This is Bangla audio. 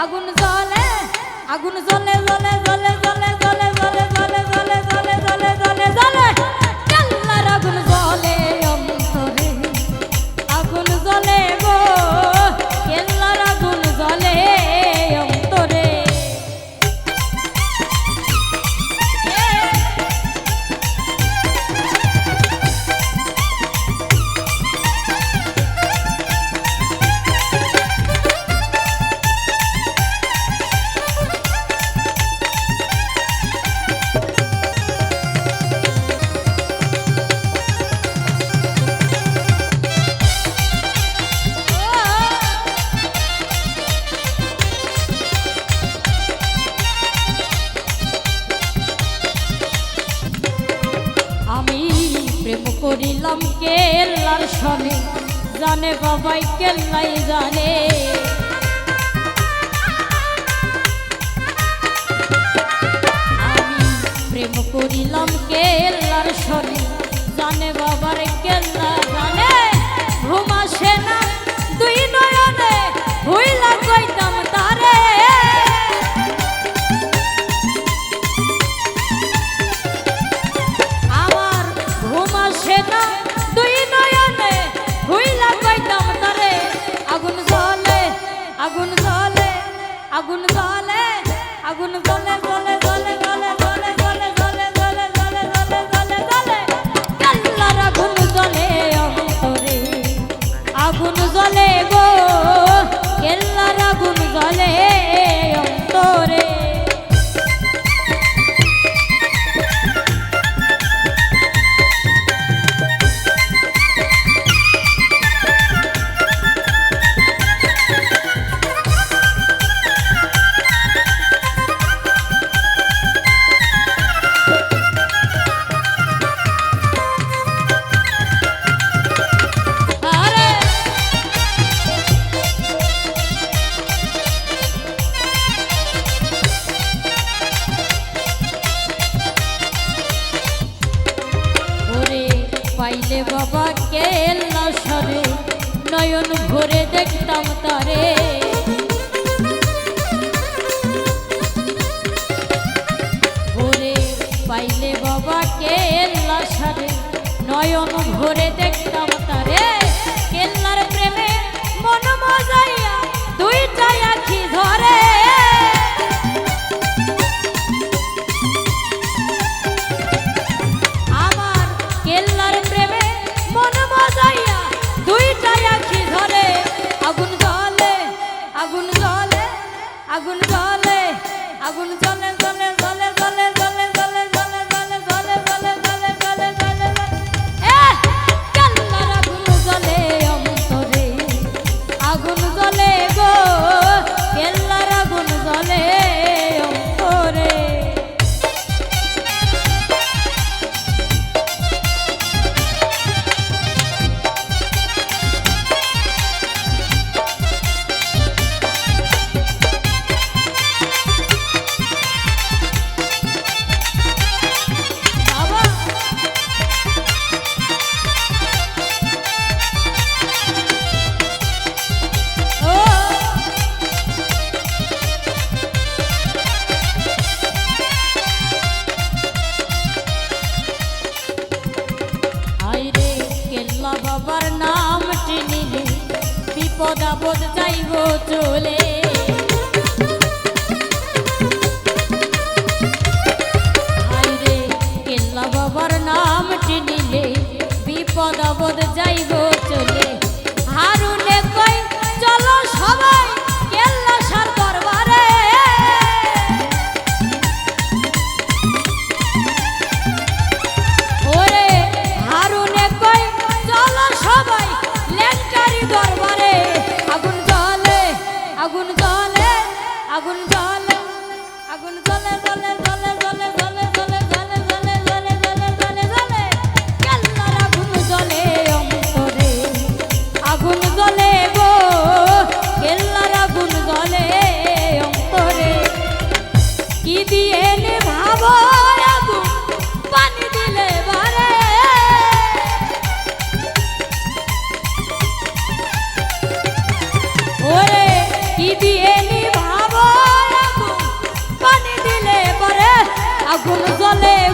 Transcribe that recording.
আগুন জলে আগুন জলে জলে জলে জলে প্রেম করিলাম কেল্লার সনে। জানে বাবাই কেল্লাই জানে। আমি প্রেম করিলাম কেল্লার সনে। জানে বাবার কেল্লা আগুন জলে আগুন জলে জলে পাইলে বাবা কেল না সরে, নয়ন ভরে দেখতাম তারে। ভরে পাইলে বাবা কেল না সরে, নয়ন ভরে দেখতাম আগুন জলে আগুন জলে জলে জলে জলে পদাপদ চাইব চলে। আগুন জলে আগুন জলে জলে আগুন জ্বলে